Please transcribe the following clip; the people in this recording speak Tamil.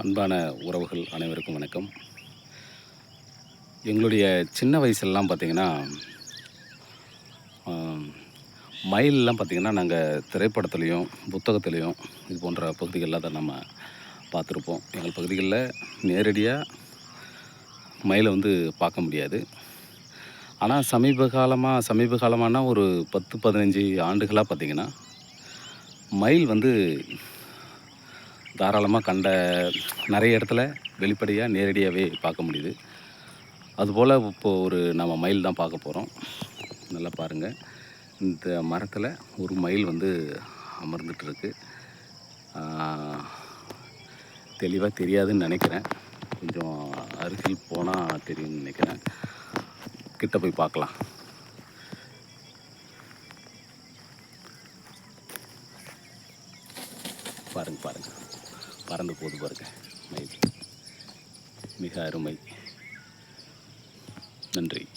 அன்பான உறவுகள் அனைவருக்கும் வணக்கம். எங்களுடைய சின்ன வயசுலலாம் பார்த்திங்கன்னா மயிலெலாம் பார்த்திங்கன்னா நாங்கள் திரைப்படத்துலேயும் புத்தகத்துலேயும் இது போன்ற பகுதிகளில் தான் நம்ம பார்த்துருப்போம் எங்கள் பகுதிகளில் நேரடியாக மயிலை வந்து பார்க்க முடியாது. ஆனால் சமீப காலமாக சமீப காலமானால் ஒரு பத்து பதினஞ்சு ஆண்டுகளாக பார்த்திங்கன்னா மயில் வந்து தாராளமாக கண்ட நிறைய இடத்துல வெளிப்படையாக நேரடியாகவே பார்க்க முடியுது. அதுபோல் இப்போது ஒரு நம்ம மயில் தான் பார்க்க போகிறோம் நல்லா பாருங்கள் இந்த மரத்தில் ஒரு மயில் வந்து அமர்ந்துட்டு இருக்கு. தெளிவாக தெரியாதுன்னு நினைக்கிறேன். கொஞ்சம் அருகில் போனால் தெரியும்னு நினைக்கிறேன். கிட்ட போய் பார்க்கலாம். பாருங்கள் பாருங்கள் பறந்து போகுது பாருங்க. மயில் மிக அருமை. நன்றி.